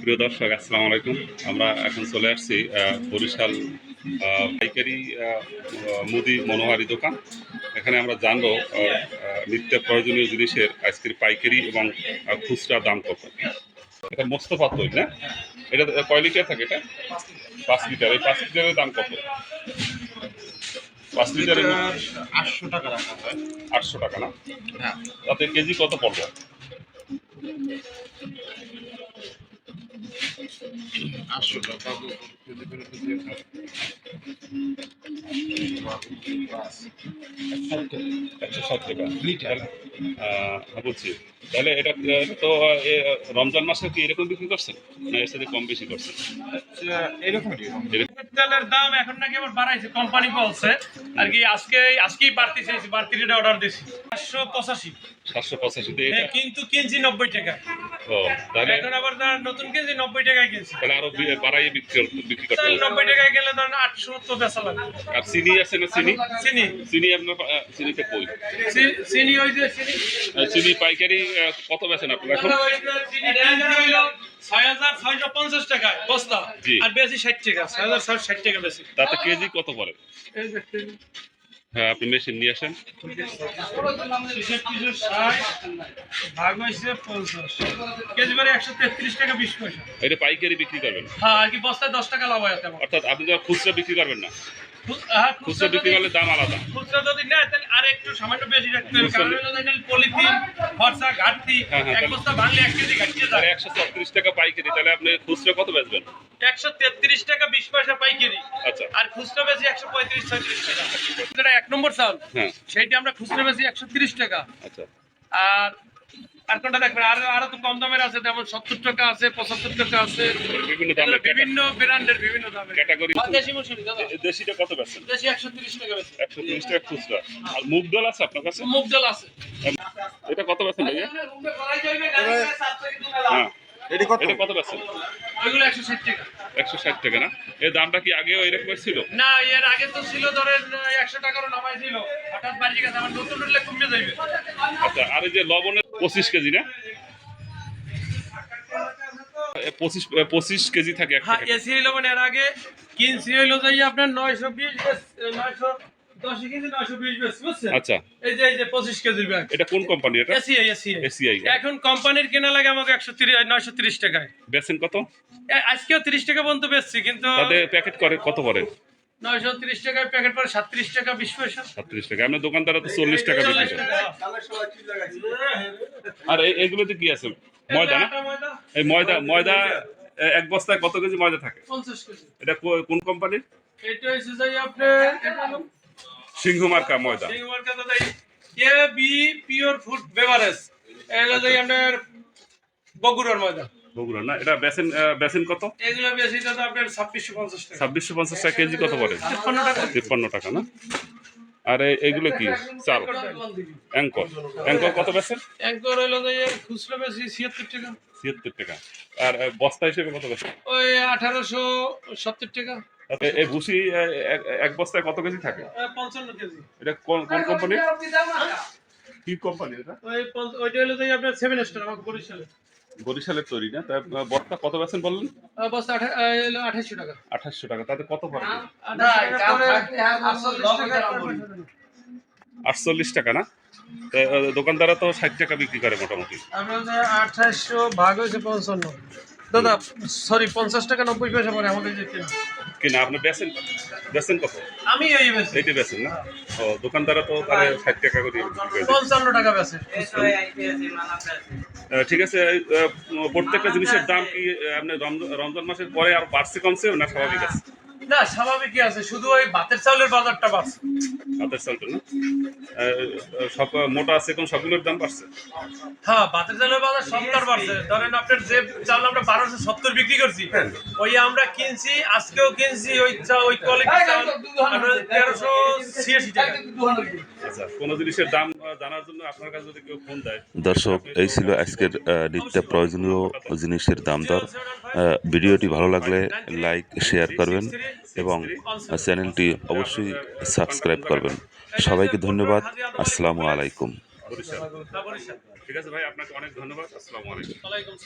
প্রিয় দর্শক আসসালামু আলাইকুম। আমরা এখন চলে আসছি বরিশাল পাইকারি মুদি মনোহারি দোকান। এখানে আমরা জানব নিত্য প্রয়োজনীয় জিনিসের আজকের পাইকারি এবং খুচরা দাম কত। এটা মোস্তফা তৈরি না? এটা কয় লিটার থাকে এটা? পাঁচ লিটার। এই পাঁচ লিটারের দাম কত? পাঁচ লিটারের আটশো টাকা রাখা হয়। আটশো টাকা না? হ্যাঁ। তাতে কেজি কত পড়বে? আটশো টাকা। একশো ষাট টাকা। লিটার। বলছি। তাহলে এটা তো রমজান মাসে কি এরকম বিক্রি করছেন? না এর সাথে কম বেশি করছেন? এরকমই। তেলের দাম এখন নাকি আবার বাড়াইছে কোম্পানি বলছে। আর কি আজকে আজকেই বাড়তি চাইছি বাড়তি রেটে অর্ডার দিছি। পাঁচশো পঁচাশি। সাতশো পঁচাশিতে এটা হ্যাঁ, কিন্তু কিনছি নব্বই টাকা। ও তাহলে এখন আবার নতুন কিনছি নব্বই টাকায় কিনছি তাহলে আরও বি- বাড়াইয়ে বিক্রি কর- বিক্রি করতে নব্বই টাকায় গেলে ধরেন আটশো তো বেচা লাগবে। আর চিনি আছে না চিনি? চিনি। চিনি আপনার চিনিতে কই? চিনি ওই যে চিনি। চিনি পাইকারি কত বেছেন আপনারা এখন? চিনি। ছয়শো পঞ্চাশ টাকায় বস্তা। আর বেশি ষাট টাকা ছয় হাজার ছয় ষাট টাকা বেশি। তাতে কেজি কত পড়ে। হ্যাঁ আপনি মেশিন নিয়ে আসেন। ভাগ হয়েছে পঞ্চাশ। কেজি মানে একশো তেত্রিশ টাকা বিশ পয়সা। এটা পাইকারি বিক্রি করবেন? হ্যাঁ আর কি বস্তায় দশ টাকা লাভ হয় অর্থাৎ আপনি খুচরা বিক্রি করবেন না। খুচরা খুচরা যদি দাম আলাদা। খুচরা যদি নেয় তাহলে আর একটু সামান্য বেশি রাখতে হবে। কারণ পলিথিন খরচা ঘাটতি হ্যাঁ, হ্যাঁ, এক বস্তা ভাঙলে এক কেজি ঘাটতে যায় একশো টাকা পাইকারি তাহলে আপনি খুচরা কত বেচবেন? একশো তেত্রিশ টাকা বিশ পয়সা পাইকারি। আচ্ছা। আর খুচরা বেশি একশো পঁয়ত্রিশ ছয়ত্রিশ টাকা। যেটা এক নম্বর চাল। হ্যাঁ। সেইটা আমরা খুচরা বেশি একশো তিরিশ টাকা। আচ্ছা। আর আর কোনটা দেখবেন? আর আরও তো কম দামের আছে যেমন সত্তর টাকা আছে পঁচাত্তর টাকা আছে। বিভিন্ন দামের বিভিন্ন ব্র্যান্ডের বিভিন্ন দামের। ক্যাটাগরি। দেশি মসুরি দাদা। দেশিটা কত বেচছেন? দেশি একশো তিরিশ টাকা বেশি একশো তিরিশ টাকা খুচরা। আর মুগ ডাল আছে আপনার কাছে? মুগ ডাল আছে। এটা কত বেচেন ভাইয়া? হ্যাঁ। এটি কত? এটা কত বেচেন ওইগুলো একশো ষাট টাকা। একশো ষাট টাকা না? এর দামটা কি আগেও এরকম ছিল? না এর আগে তো ছিল ধরেন একশো টাকারও নামাই ছিল হঠাৎ বাড়ি গেছে আমার নতুন উঠলে কমে যাবে আচ্ছা আর এই যে লবণের পঁচিশ কেজি না? পঁচিশ পঁচিশ কেজি থাকে হ্যাঁ এসি হইল মানে এর আগে কিনছি হইল যাই আপনার নয়শো বিশ নয়শো আচ্ছা। এই যে এই যে পঁচিশ কেজির ব্যাগ। এটা কোন কোম্পানি এটা? AC AC. এসিআই এখন কোম্পানির কেনা লাগে আমাকে একশো তিরিশ নয়শো তিরিশ টাকায়। বেচেন কত? আজকেও তিরিশ টাকা পর্যন্ত বেচছি কিন্তু প্যাকেট করে কত করে নয়শো তিরিশ টাকায় প্যাকেট পরে সাতত্রিশ টাকা বিশ পয়সা। সাতত্রিশ টাকা। আপনার দোকানদারা তো চল্লিশ টাকা বিক্রি আর এই- কি আছে? ময়দা না? এই ময়দা ময়দা এক বস্তায় কত কেজি ময়দা থাকে? পঞ্চাশ কেজি। এটা কোন কোম্পানির? এটা হচ্ছে যাই সিংহ মার্কা ময়দা। সিং মার্কা দাদা A B pure food beverage. এটা যাই আপনার বগুড়ার ময়দা। বগুড়া না? এটা বেসেন বেসেন কত? এগুলো বেশি দাদা আপনার ছাব্বিশশো পঞ্চাশ টাকা। ছাব্বিশশো পঞ্চাশ টাকা কেজি কত পড়ে তিপ্পান্ন টাকা। তিপ্পান্ন টাকা না? আর এইগুলো কি? চাল। অ্যাঙ্কর। অ্যাঙ্কর কত বেসেন একবার হইল যে খুচরো বেশি ছিয়াত্তর টাকা। ছিয়াত্তর টাকা। আর বস্তা হিসেবে কত বেসেন ওই আঠারোশো সত্তর টাকা। তাতে এই ভুসি এক- বস্তায় কত কেজি থাকে? আহ, পঞ্চান্ন কেজি। এটা কোন কোন কোম্পানি কি কোম্পানি এটা? ওই ওইটা হলো যে আপনার সেভেন স্টার আমাকে বরিশালে বরিশালের তৈরি না? তা বস্তা কত বেছেন বললেন? বস্তা আঠাশশো টাকা। আঠাশশো টাকা। তাতে কত পড়ে করে। আটচল্লিশ টাকা না? তা, দোকানদাররা তো ষাট টাকা বিক্রি করে মোটামুটি। আমরা আঠাশশো ভাগ হয়েছে পঞ্চান্ন। দাদা সরি পঞ্চাশ টাকা নব্বই পয়সা পরে আমাদের যে কেনা। আপনি বেসেন বেসেন কত? আমি এই বেশি এইটা বেসেন না? ও দোকানদারা তো তাহলে ষাট টাকা করে। পঞ্চান্ন টাকা বেছে ঠিক আছে প্রত্যেকটা জিনিসের দাম কি আপনি রমজ- রমজান মাসের পরে আর বাড়ছে কমছে না? স্বাভাবিক আছে। না স্বাভাবিকই আছে। শুধু ওই ভাতের চাউলের বাজারটা বাড়ছে। চালটা না? সব মোটা আছে এখন সবগুলোর দাম বাড়ছে। হ্যাঁ ভাতের চাউলের বাজার সত্তর বাড়ছে। ধরেন আপনার যে চাউল আমরা বারোশো সত্তর বিক্রি করছি ওই আমরা কিনছি আজকেও কিনছি ওই চা- ওই কোয়ালিটি চাউল তেরোশো ছিয়াশি টাকা। আচ্ছা কোনো জিনিসের দাম আহ, জানার জন্য আপনার কাছে যদি কেউ ফোন দেয় দর্শক এই ছিল আজকের নিত্য প্রয়োজনীয় জিনিসের দাম দর। ভিডিওটি ভালো লাগলে লাইক শেয়ার করবেন এবং চ্যানেলটি অবশ্যই সাবস্ক্রাইব করবেন। সবাইকে ধন্যবাদ। আসসালামু আলাইকুম। ঠিক আছে ভাই আপনাকে অনেক ধন্যবাদ। আসসালামু আলাইকুম।